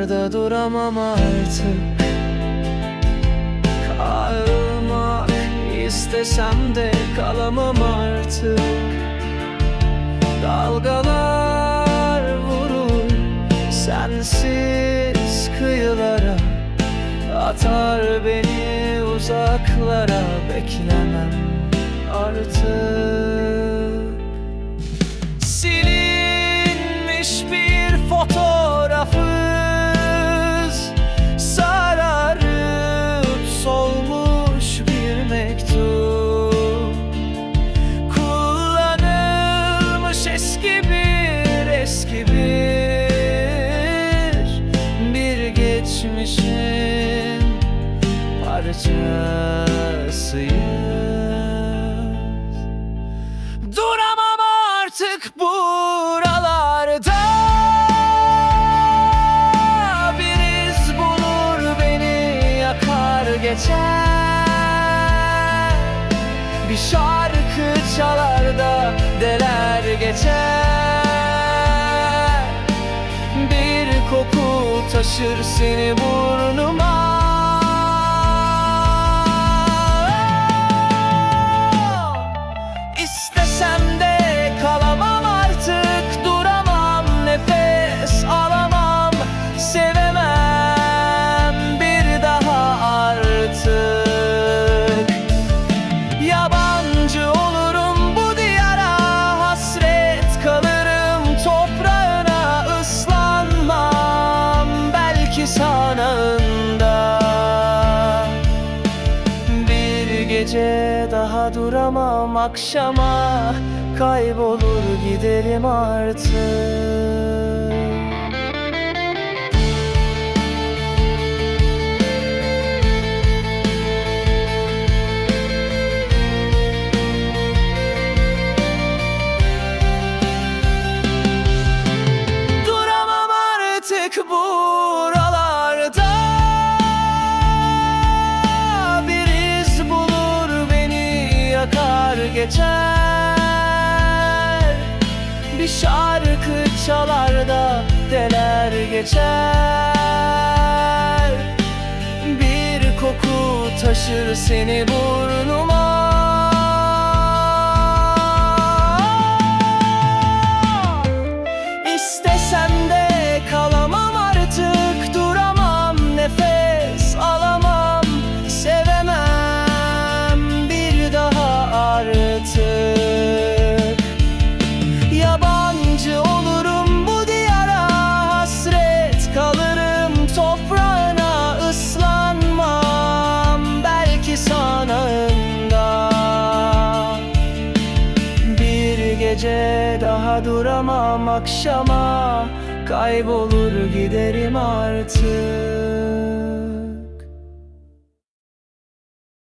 Buralarda duramam artık. Kalmak istesem de kalamam artık. Dalgalar vurur sensiz kıyılara. Atar beni uzaklara beklemem artık bir Bir geçmişin parçasıyız. Duramam artık buralarda. Bir iz bulur beni yakar geçer. Bir şarkı taşır seni burnuma Belki sanağında bir gece daha duramam akşama Kaybolur giderim artık. Duramam geçer. Bir şarkı çalar da deler geçer. Bir koku taşır seni burnuma daha duramam akşama. Kaybolur giderim artık